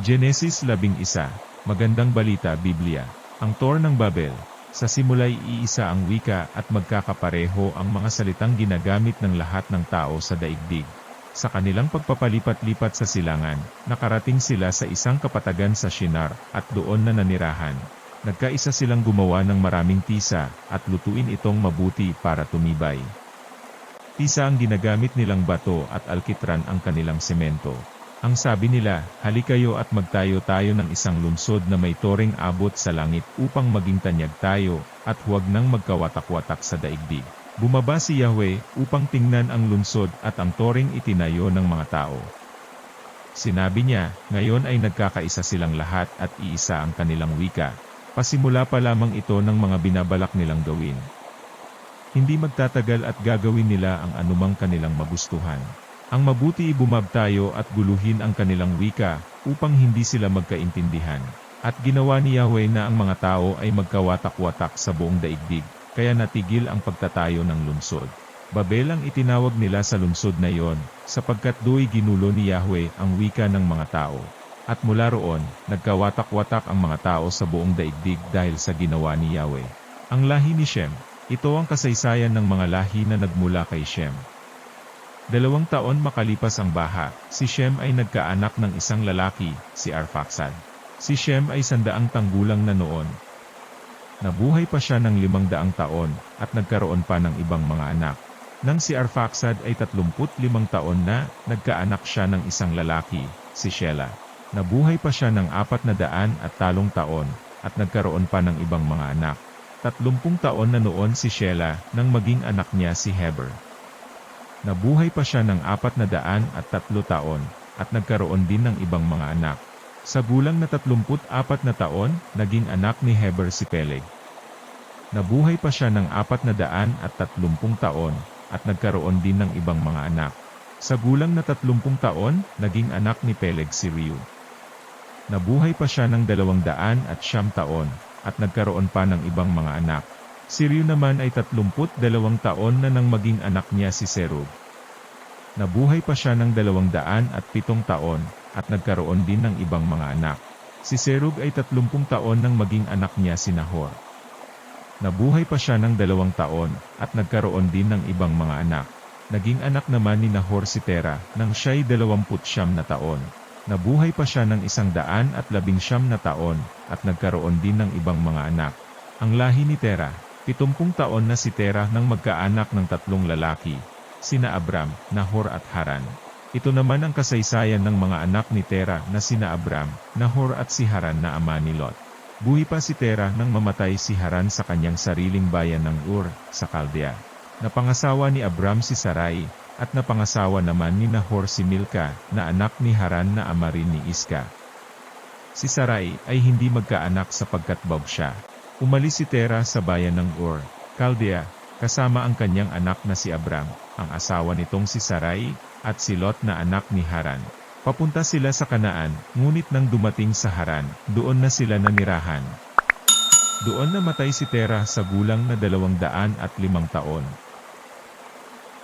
Genesis 11, Magandang Balita Biblia. Ang Tor ng Babel. Sa simula'y iisa ang wika at magkakapareho ang mga salitang ginagamit ng lahat ng tao sa daigdig. Sa kanilang pagpapalipat-lipat sa silangan, nakarating sila sa isang kapatagan sa Shinar, at doon na nanirahan. Nagkaisa silang gumawa ng maraming tisa, at lutuin itong mabuti para tumibay. Tisa ang ginagamit nilang bato at alkitran ang kanilang semento. Ang sabi nila, halikayo at magtayo tayo ng isang lungsod na may toring abot sa langit upang maging tanyag tayo, at huwag nang magkawatak-watak sa daigdig. Bumaba si Yahweh upang tingnan ang lungsod at ang toring itinayo ng mga tao. Sinabi niya, ngayon ay nagkakaisa silang lahat at iisa ang kanilang wika. Pasimula pa lamang ito ng mga binabalak nilang gawin. Hindi magtatagal at gagawin nila ang anumang kanilang magustuhan. Ang mabuti bumab tayo at guluhin ang kanilang wika, upang hindi sila magkaintindihan. At ginawa ni Yahweh na ang mga tao ay magkawatak-watak sa buong daigdig, kaya natigil ang pagtatayo ng lungsod. Babel ang itinawag nila sa lungsod na iyon, sapagkat do'y ginulo ni Yahweh ang wika ng mga tao. At mula roon, nagkawatak-watak ang mga tao sa buong daigdig dahil sa ginawa ni Yahweh. Ang lahi ni Shem, ito ang kasaysayan ng mga lahi na nagmula kay Shem. Dalawang taon makalipas ang baha, si Shem ay nagkaanak ng isang lalaki, si Arphaxad. Si Shem ay sandaang tanggulang na noon. Nabuhay pa siya ng limang daang taon, at nagkaroon pa ng ibang mga anak. Nang si Arphaxad ay 35 taon na, nagkaanak siya ng isang lalaki, si Shelah. Nabuhay pa siya ng apat na daan at talong taon, at nagkaroon pa ng ibang mga anak. Tatlumpung taon na noon si Shelah, nang maging anak niya si Heber. Nabuhay pa siya ng apat na daan at tatlo taon, at nagkaroon din ng ibang mga anak. Sa gulang na tatlumput apat na taon, naging anak ni Heber si Peleg. Nabuhay pa siya ng apat na daan at tatlumpung taon, at nagkaroon din ng ibang mga anak. Sa gulang na tatlumpung taon, naging anak ni Peleg si Reu. Nabuhay pa siya ng dalawang daan at siyam taon, at nagkaroon pa ng ibang mga anak. Si Reu naman ay tatlumput dalawang taon na nang maging anak niya si Serug. Nabuhay pa siya ng dalawang daan at pitong taon, at nagkaroon din ng ibang mga anak. Si Serug ay tatlumpung taon nang maging anak niya si Nahor. Nabuhay pa siya ng dalawang taon, at nagkaroon din ng ibang mga anak. Naging anak naman ni Nahor si Tera, nang siya'y dalawamput siyam na taon. Nabuhay pa siya ng isang daan at labing siyam na taon, at nagkaroon din ng ibang mga anak. Ang lahi ni Tera, Pitumpung taon na si Tera nang magkaanak ng tatlong lalaki, sina Abram, Nahor at Haran. Ito naman ang kasaysayan ng mga anak ni Tera na sina Abram, Nahor at si Haran na ama ni Lot. Buhi pa si Tera nang mamatay si Haran sa kanyang sariling bayan ng Ur, sa Kaldea. Napangasawa ni Abram si Sarai, at napangasawa naman ni Nahor si Milka, na anak ni Haran na ama rin ni Iska. Si Sarai ay hindi magkaanak sapagkat bawb siya. Umalis si Tera sa bayan ng Ur, Chaldea, kasama ang kanyang anak na si Abram, ang asawa nitong si Sarai, at si Lot na anak ni Haran. Papunta sila sa Kanaan, ngunit nang dumating sa Haran, doon na sila nanirahan. Doon namatay si Tera sa gulang na dalawang daan at limang taon,